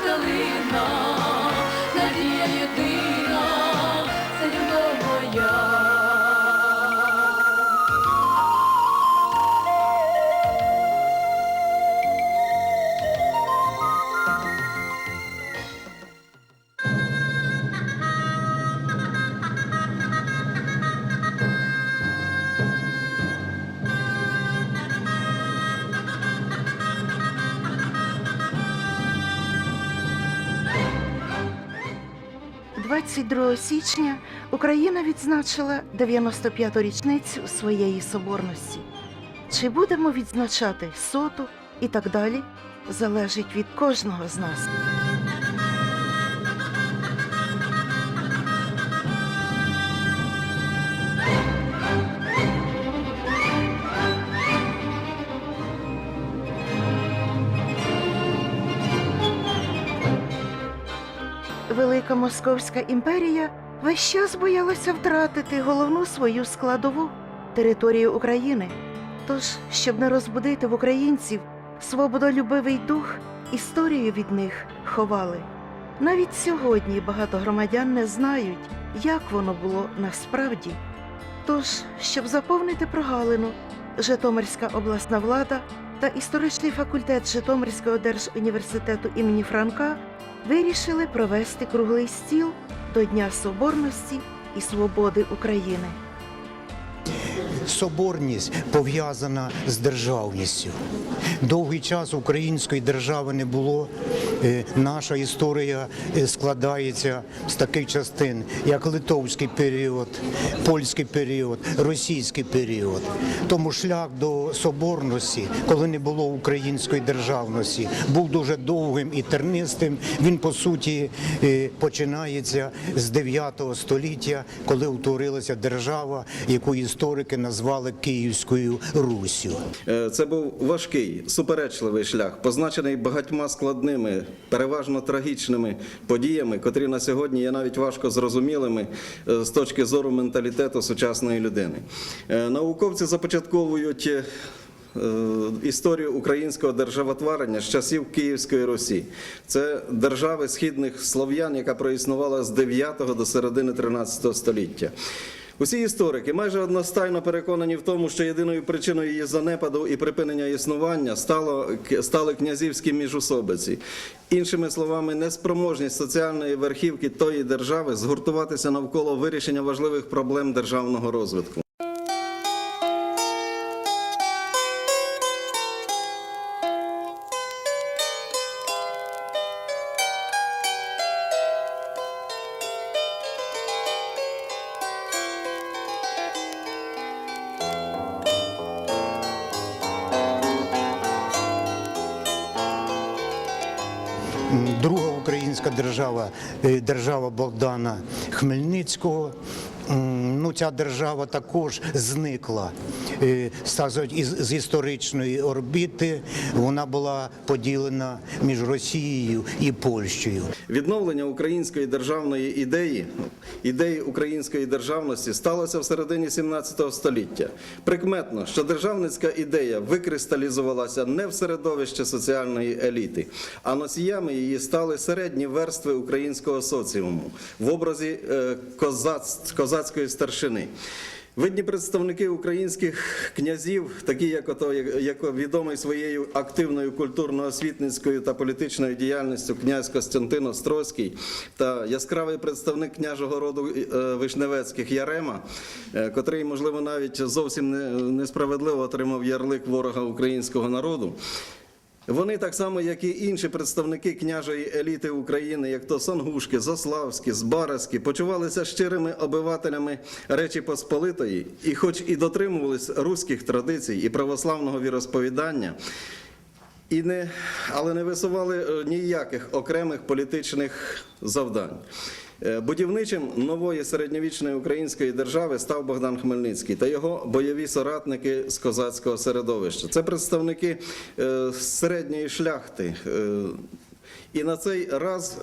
калина, січня Україна відзначила 95-ту річницю своєї соборності. Чи будемо відзначати соту і так далі, залежить від кожного з нас. Велика Московська імперія весь час боялася втратити головну свою складову територію України. Тож, щоб не розбудити в українців свободолюбивий дух, історію від них ховали. Навіть сьогодні багато громадян не знають, як воно було насправді. Тож, щоб заповнити прогалину, Житомирська обласна влада та історичний факультет Житомирського держуніверситету імені Франка вирішили провести круглий стіл до Дня Соборності і Свободи України. Соборність пов'язана з державністю. Довгий час української держави не було. Е, Наша історія е, складається з таких частин, як литовський період, польський період, російський період. Тому шлях до соборності, коли не було української державності, був дуже довгим і тернистим. Він по суті е, починається з 9 століття, коли утворилася держава, яку історики назвали Київською Руссю. Це був важкий, суперечливий шлях, позначений багатьма складними, переважно трагічними подіями, котрі на сьогодні є навіть важко зрозумілими е, з точки зору менталітету сучасної людини. Е, Науковці започатковують. е, Історію українського державотворення з часів Київської Русі. Це держави східних слов'ян, яка проіснувала з 9 до середини 13 століття. Усі історики майже одностайно переконані в тому, що єдиною причиною її занепаду і припинення існування стало, стали князівські міжусобиці. Іншими словами, неспроможність соціальної верхівки тої держави згуртуватися навколо вирішення важливих проблем державного розвитку. Держава, е, держава Богдана Хмельницького. Ну, ця держава також зникла е, сказать, із з історичної орбіти. Вона була поділена між Росією і Польщею. Відновлення української державної ідеї, ідеї української державності сталося в середині 17 століття. Прикметно, що державницька ідея викристалізувалася не в середовище соціальної еліти, а носіями її стали середні верстви українського соціуму в образі е, козацької старшини. Видні представники українських князів, такі як ото як- відомий своєю активною культурно-освітницькою та політичною діяльністю князь Костянтин Острозький та яскравий представник княжого роду е, Вишневецьких Ярема, е, котрий, можливо, навіть зовсім не- несправедливо отримав ярлик ворога українського народу. Вони так само, як і інші представники княжої еліти України, як то Сангушки, Заславські, Збаразькі, почувалися щирими обивателями Речі Посполитої і, хоч і дотримувались руських традицій і православного віросповідання, і не, але не висували е, ніяких окремих політичних завдань. Е, Будівничим нової середньовічної української держави став Богдан Хмельницький та його бойові соратники з козацького середовища. Це представники е, середньої шляхти. Е, І на цей раз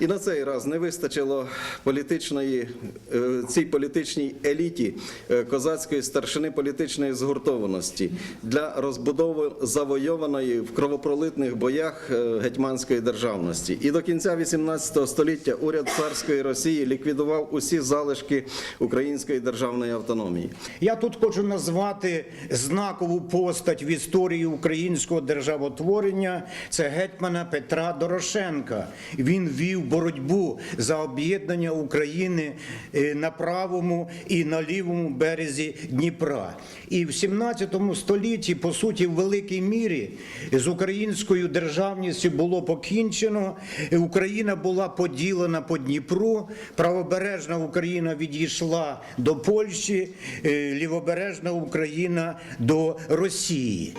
І на цей раз не вистачило політичної е, цій політичній еліті е, козацької старшини політичної згуртованості для розбудови завойованої в кровопролитних боях е, гетьманської державності. І до кінця 18 століття уряд царської Росії ліквідував усі залишки української державної автономії. Я тут хочу назвати знакову постать в історії українського державотворення. Це гетьмана Петра Дорошенка. Він вів боротьбу за об'єднання України е, на правому і на лівому березі Дніпра. І в 17 столітті, по суті, в великій мірі з українською державністю було покінчено. Україна була поділена по Дніпру. Правобережна Україна відійшла до Польщі, е, лівобережна Україна до Росії.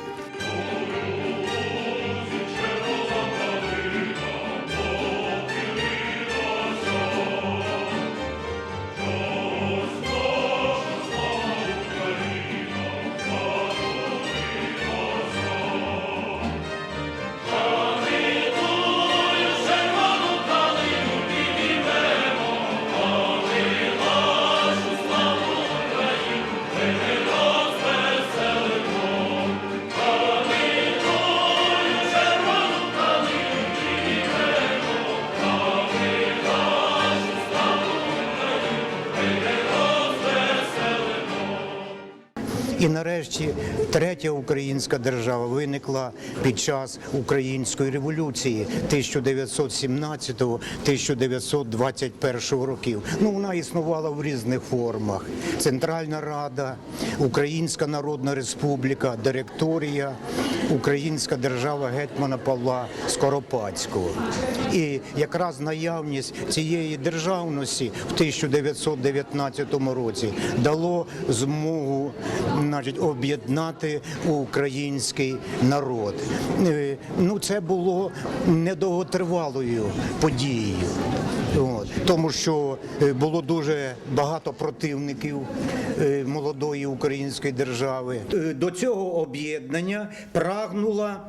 І нарешті третя українська держава виникла під час української революції 1917-1921 років. Ну вона існувала в різних формах: Центральна Рада, Українська Народна Республіка, Директорія, Українська держава гетьмана Павла Скоропадського. І якраз наявність цієї державності в 1919 році дало змогу значить, об'єднати український народ. Е, Ну, це було недовготривалою подією. Тому що е, було дуже багато противників е, молодої української держави. Е, До цього об'єднання прагнула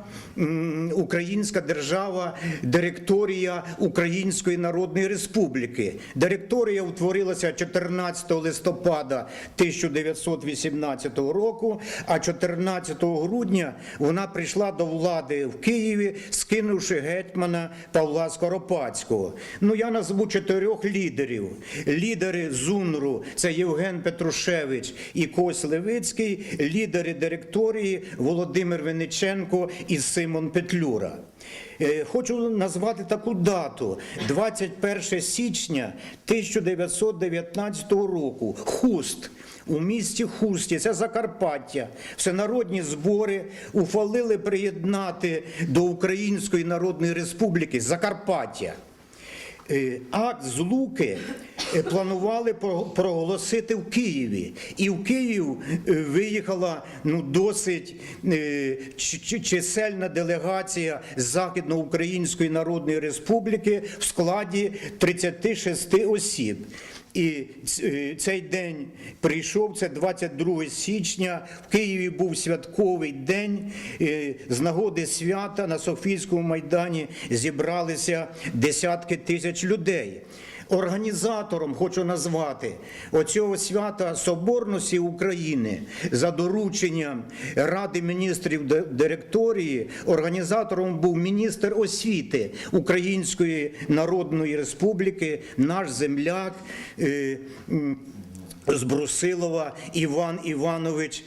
українська держава, директорія Української Народної Республіки. Директорія утворилася 14 листопада 1918 року, а 14 грудня вона прийшла до влади в Києві, скинувши гетьмана Павла Скоропадського. Ну я назву чотирьох лідерів. Лідери ЗУНРу це Євген Петрушевич і Кось Левицький, лідери директорії Володимир Винниченко і Симон Петлюра. Е, Хочу назвати таку дату: 21 січня 1919 року. Хуст. У місті Хусті, це Закарпаття, всенародні збори ухвалили приєднати до Української Народної Республіки Закарпаття. Е, Акт з Луки е, планували про- проголосити в Києві, і в Київ е, виїхала ну досить чисельна делегація Західноукраїнської Народної Республіки в складі 36 осіб. І е, цей день прийшов, це 22 січня. В Києві був святковий день. Е, З нагоди свята на Софійському майдані зібралися десятки тисяч людей. Організатором хочу назвати оцього свята Соборності України за дорученням Ради міністрів директорії. Організатором був міністр освіти Української Народної Республіки, наш земляк. е, з Брусилова Іван Іванович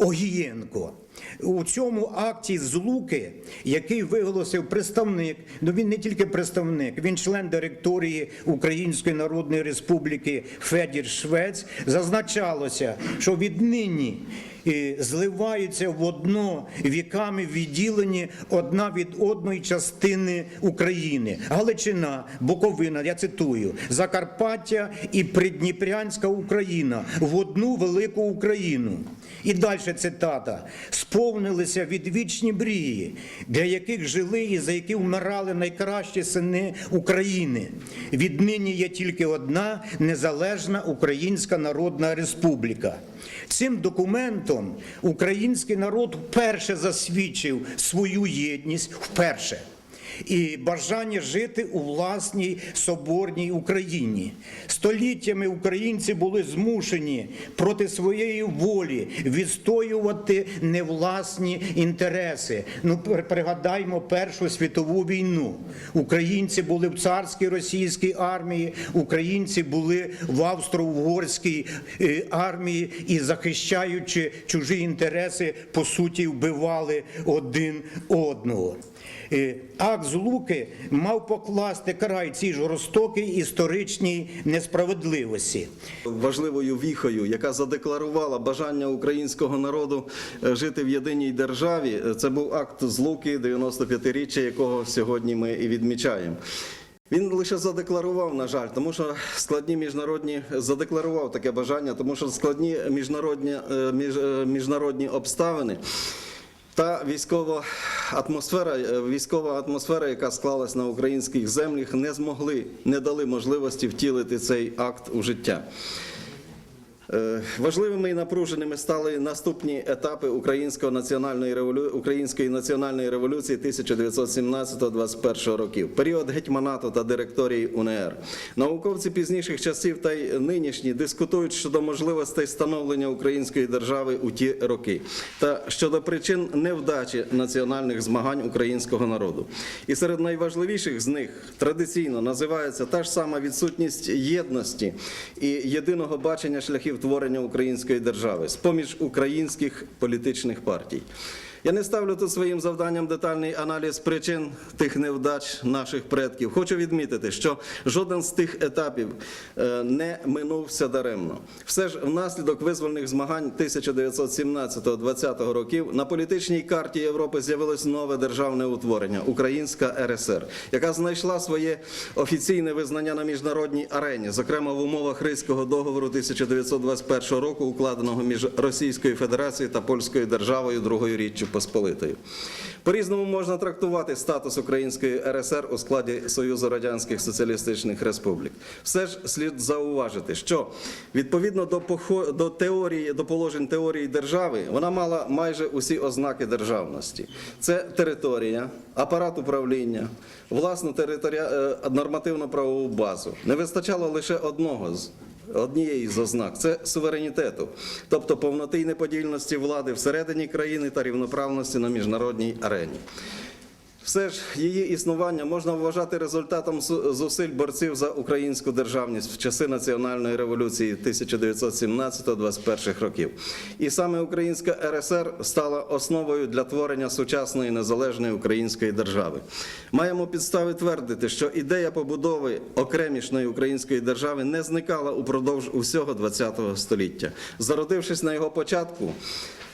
Огієнко. У цьому акті з Луки, який виголосив представник, ну він не тільки представник, він член директорії Української Народної Республіки Федір Швець, зазначалося, що віднині е, зливаються в одно віками відділені одна від одної частини України. Галичина, Буковина, я цитую, Закарпаття і Придніпрянська Україна в одну велику Україну. І далі цитата: сповнилися відвічні мрії, для яких жили і за які вмирали найкращі сини України. Віднині є тільки одна незалежна Українська Народна Республіка. Цим документом український народ вперше засвідчив свою єдність вперше. І бажання жити у власній соборній Україні. Століттями українці були змушені проти своєї волі відстоювати невласні інтереси. Ну, пригадаймо Першу світову війну. Українці були в царській російській армії, українці були в австро-угорській е, армії і, захищаючи чужі інтереси, по суті, вбивали один одного. Е, Акт Злуки мав покласти край цій жорстокій історичній несправедливості. Важливою віхою, яка задекларувала бажання українського народу е, жити в єдиній державі, е, це був акт злуки 95-річчя, якого сьогодні ми і відмічаємо. Він лише задекларував, на жаль, тому що складні міжнародні задекларував таке бажання, тому що складні міжнародні, між, міжнародні обставини. Та військова атмосфера, е, військова атмосфера, яка склалась на українських землях, не змогли, не дали можливості втілити цей акт у життя. Е, Важливими і напруженими стали наступні етапи української національної револю... української національної революції 1917-21 років, період гетьманату та директорії УНР. Науковці пізніших часів та й нинішні дискутують щодо можливостей становлення української держави у ті роки та щодо причин невдачі національних змагань українського народу. І серед найважливіших з них традиційно називається та ж сама відсутність єдності і єдиного бачення шляхів творення української держави з поміж українських політичних партій. Я не ставлю тут своїм завданням детальний аналіз причин тих невдач наших предків. Хочу відмітити, що жоден з тих етапів е, не минувся даремно. Все ж внаслідок визвольних змагань 1917-20 років на політичній карті Європи з'явилось нове державне утворення Українська РСР, яка знайшла своє офіційне визнання на міжнародній арені, зокрема в умовах Ризького договору 1921 року, укладеного між Російською Федерацією та Польською державою Другою Річчю Посполитою. По-різному можна трактувати статус Української РСР у складі Союзу Радянських Соціалістичних Республік. Все ж слід зауважити, що відповідно до до теорії, до положень теорії держави, вона мала майже усі ознаки державності: це територія, апарат управління, власну територія е, нормативно-правову базу. Не вистачало лише одного з однієї з ознак це суверенітету, тобто повноти й неподільності влади всередині країни та рівноправності на міжнародній арені. Все ж її існування можна вважати результатом зусиль борців за українську державність в часи національної революції 1917-21 років. І саме Українська РСР стала основою для творення сучасної незалежної української держави. Маємо підстави твердити, що ідея побудови окремішної української держави не зникала упродовж усього ХХ століття. Зародившись на його початку.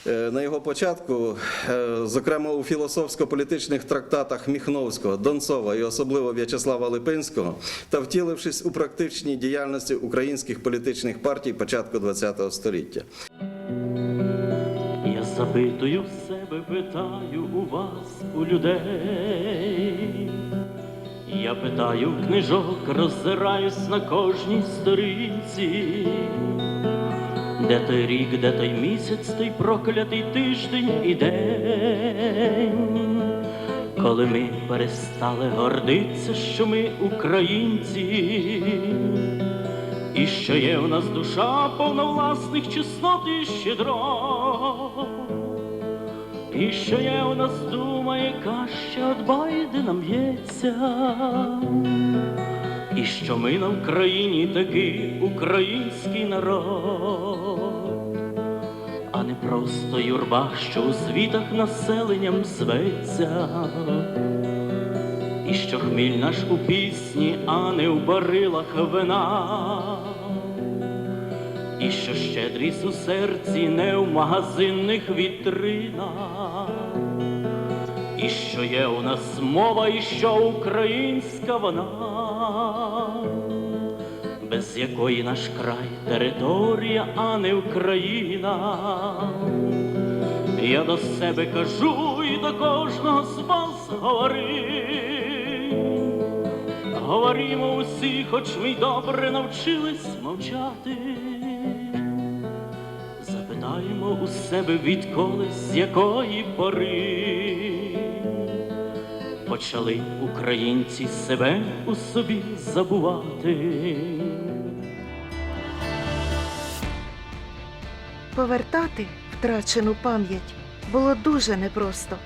Е, На його початку, е, зокрема у філософсько-політичних трактатах Міхновського, Донцова і особливо В'ячеслава Липинського, та втілившись у практичній діяльності українських політичних партій початку ХХ століття. Я запитую себе, питаю у вас, у людей. Я питаю книжок, роззираюсь на кожній сторінці. Де той рік, де той місяць, той проклятий тиждень і день, коли ми перестали гордитися, що ми українці, і що є в нас душа повна власних чеснот і щедро, і що є у нас дума, яка ще от Байдена б'ється, і що ми на Україні такий український народ, а не просто юрба, що у світах населенням зветься. І що хміль наш у пісні, а не в барилах вина, і що щедрість у серці не в магазинних вітринах, і що є у нас мова, і що українська вона, без якої наш край територія, а не Україна. Я до себе кажу і до кожного з вас говори. Говоримо усі, хоч ми й добре навчились мовчати. Запитаємо у себе відколи, з якої пори почали українці себе у собі забувати. Повертати втрачену пам'ять було дуже непросто,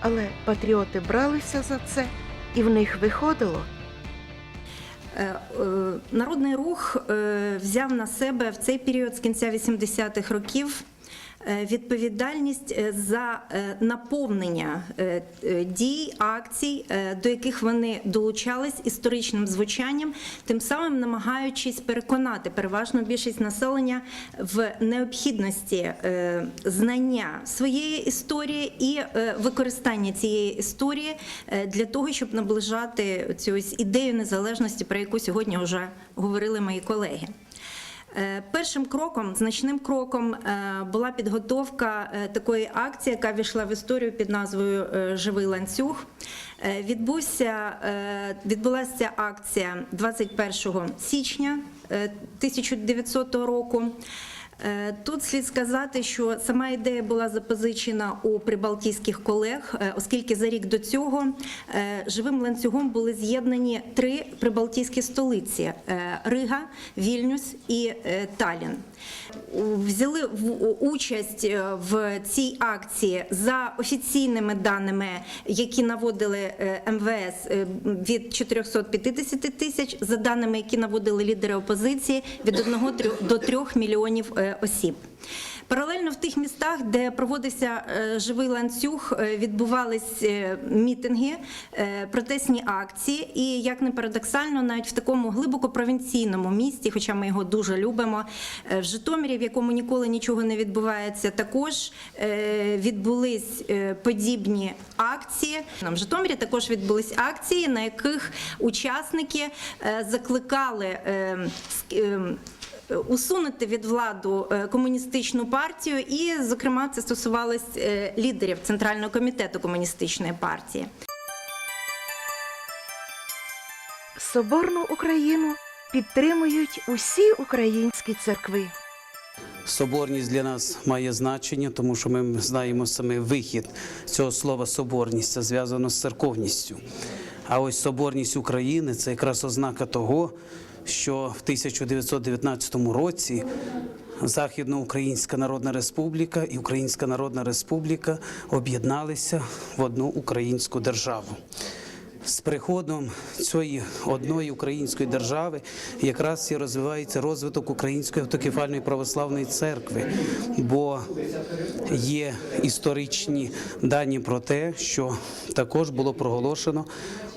але патріоти бралися за це, і в них виходило. Е, е, Народний рух е, взяв на себе в цей період з кінця 80-х років відповідальність е, за е, наповнення е, е, дій, акцій, е, до яких вони долучались історичним звучанням, тим самим намагаючись переконати переважну більшість населення в необхідності е, знання своєї історії і е, використання цієї історії е, для того, щоб наближати цю ідею незалежності, про яку сьогодні вже говорили мої колеги. Е, Першим кроком, значним кроком, е, була підготовка е, такої акції, яка війшла в історію під назвою Живий ланцюг. Відбувся, відбулася акція 21 січня е, 1900 року. Е, Тут слід сказати, що сама ідея була запозичена у прибалтійських колег, е, оскільки за рік до цього е, живим ланцюгом були з'єднані три прибалтійські столиці: Рига, Вільнюс і Талін. Взяли участь е, в цій акції за офіційними даними, які наводили е, МВС е, від 450 тисяч, за даними, які наводили лідери опозиції, від 1 до 3 мільйонів осіб. Паралельно в тих містах, де проводився е, живий ланцюг, е, відбувались е, мітинги, протестні акції. І як не парадоксально, навіть в такому глибоко провінційному місті, хоча ми його дуже любимо, в Житомирі, в якому ніколи нічого не відбувається, також відбулись подібні акції. В Житомирі також відбулись акції, на яких учасники закликали усунути від владу е, комуністичну партію, і, зокрема, це стосувалось е, лідерів Центрального комітету комуністичної партії. Соборну Україну підтримують усі українські церкви. Соборність для нас має значення, тому що ми знаємо саме вихід цього слова соборність це зв'язано з церковністю. А ось соборність України це якраз ознака того, що в 1919 році Західноукраїнська Народна Республіка і Українська Народна Республіка об'єдналися в одну українську державу. З приходом цієї одної української держави якраз і розвивається розвиток Української автокефальної православної церкви, бо є історичні дані про те, що також було проголошено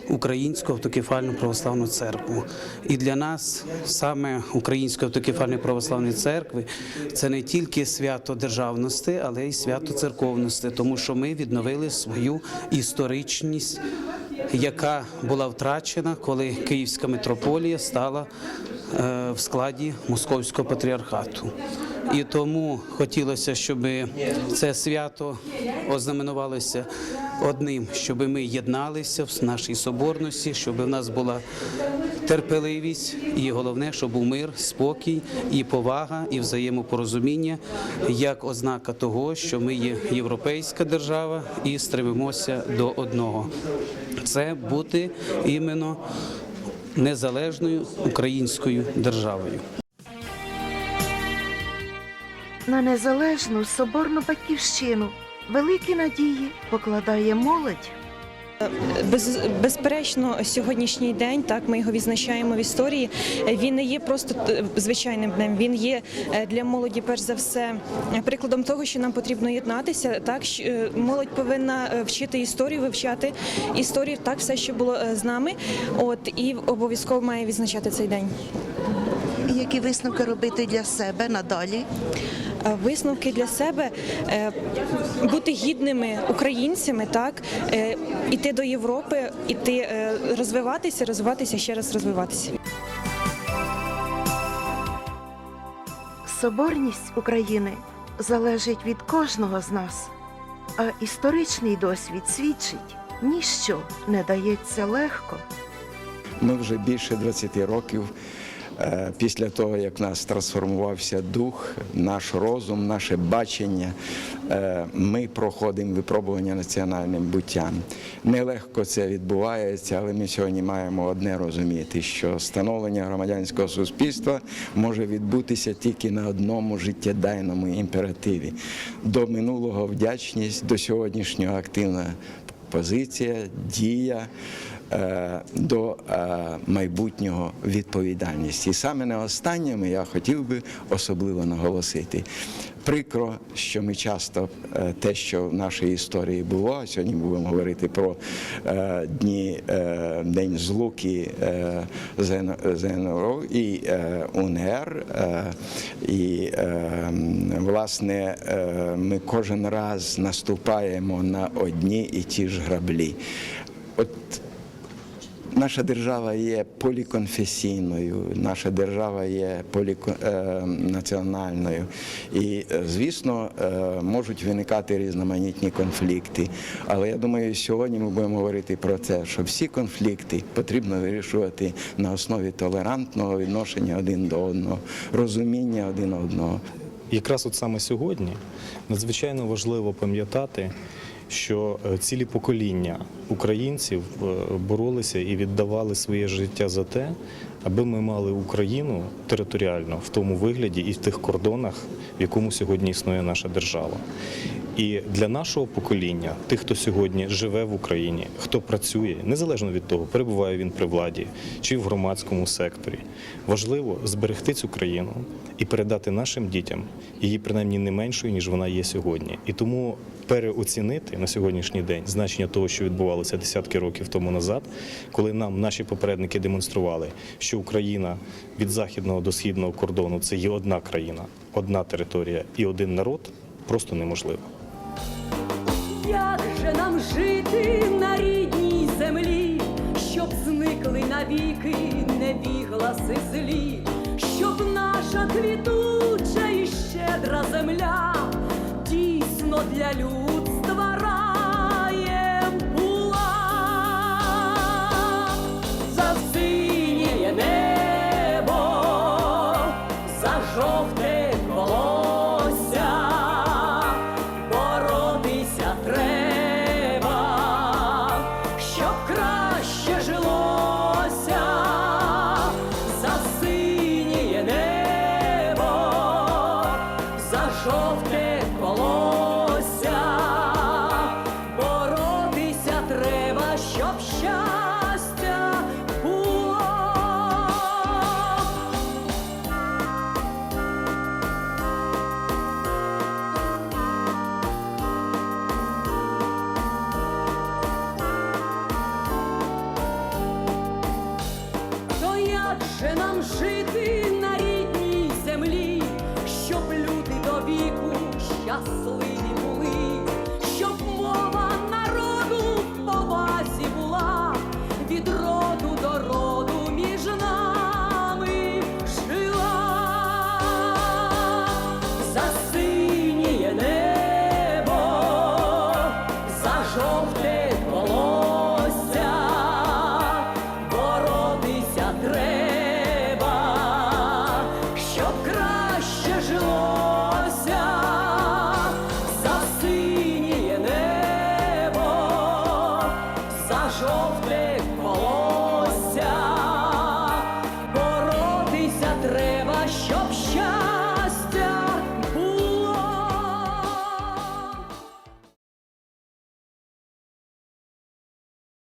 Українську автокефальну православну церкву. І для нас саме Української автокефальної православної церкви це не тільки свято державності, але й свято церковності, тому що ми відновили свою історичність яка була втрачена, коли Київська митрополія стала е, в складі Московського патріархату. І тому хотілося, щоб це свято ознаменувалося одним, щоб ми єдналися в нашій соборності, щоб в нас була терпеливість, і головне, щоб був мир, спокій і повага, і взаємопорозуміння як ознака того, що ми є європейська держава і стремимося до одного. Це бути іменно незалежною українською державою. На незалежну соборну батьківщину великі надії покладає молодь. Без, безперечно, сьогоднішній день, так ми його відзначаємо в історії. Він не є просто е, звичайним днем. Він є е, для молоді, перш за все, прикладом того, що нам потрібно єднатися. Так е, молодь повинна вчити історію, вивчати історію, так все, що було з нами. От і обов'язково має відзначати цей день. Які висновки робити для себе надалі? Е, Висновки для себе е, бути гідними українцями, так е, іти до Європи, іти розвиватися, розвиватися ще раз розвиватися. Соборність України залежить від кожного з нас, а історичний досвід свідчить, ніщо не дається легко. Ми вже більше 20 років Після того, як в нас трансформувався дух, наш розум, наше бачення, е, ми проходимо випробування національним буттям. Нелегко це відбувається, але ми сьогодні маємо одне розуміти, що становлення громадянського суспільства може відбутися тільки на одному життєдайному імперативі. До минулого вдячність, до сьогоднішнього активна позиція, дія. Е, До е, майбутнього відповідальність. І саме на останньому я хотів би особливо наголосити. Прикро, що ми часто е, те, що в нашій історії було, сьогодні будемо говорити про дні День злуки ЗНРО і УНР. І власне ми кожен раз наступаємо на одні і ті ж граблі. От Наша держава є поліконфесійною, наша держава є полінаціональною. І, е, звісно, е, можуть виникати різноманітні конфлікти. Але я думаю, сьогодні ми будемо говорити про це, що всі конфлікти потрібно вирішувати на основі толерантного відношення один до одного, розуміння один одного. Якраз от саме сьогодні надзвичайно важливо пам'ятати, що е, цілі покоління українців е, боролися і віддавали своє життя за те, аби ми мали Україну територіально в тому вигляді і в тих кордонах, в якому сьогодні існує наша держава. І для нашого покоління, тих, хто сьогодні живе в Україні, хто працює, незалежно від того, перебуває він при владі чи в громадському секторі, важливо зберегти цю країну і передати нашим дітям її принаймні не меншою, ніж вона є сьогодні. І тому переоцінити на сьогоднішній день значення того, що відбувалося десятки років тому назад, коли нам наші попередники демонстрували, що Україна від західного до східного кордону це є одна країна, одна територія і один народ, просто неможливо. Як же нам жити на рідній землі, щоб зникли навіки невігласи злі, щоб наша квітуча і щедра земля дійсно для людей.